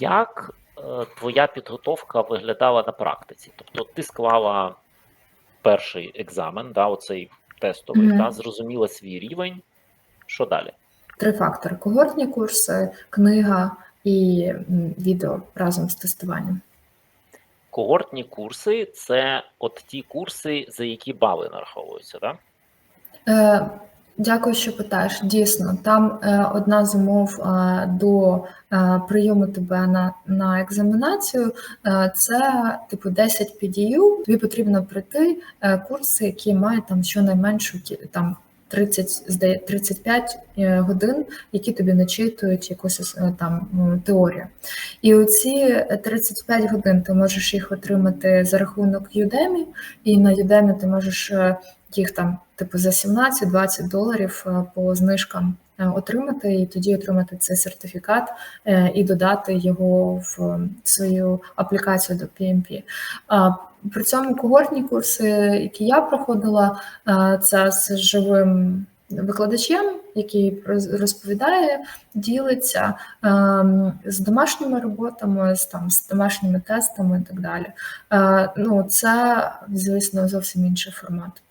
Як е, твоя підготовка виглядала на практиці? Тобто ти склала перший екзамен, да, оцей тестовий, Мгм. да, зрозуміла свій рівень. Що далі? Три фактори: когортні курси, книга і відео разом з тестуванням. Когортні курси це от ті курси, за які бали нараховуються, да? Е, Дякую, що питаєш. Дійсно, там е, одна з умов е, до е, прийому тебе на, на екзаменацію це типу 10 PDU. Тобі потрібно пройти е, курси, які мають там щонайменшу там 30, здає- 35 е, годин, які тобі начитують якусь там теорію. І оці 35 годин ти можеш їх отримати за рахунок Udemy, і на Udemy ти можеш е, їх там типу за 17-20 доларів е, по знижкам е, отримати, і тоді отримати цей сертифікат е, і додати його в е, свою аплікацію до PMP. При цьому когортні курси, які я проходила, е, це з живим викладачем, який розповідає, ділиться ем, з домашніми роботами, з там з домашніми тестами і так далі. Е, Ну, це, звісно, зовсім інший формат.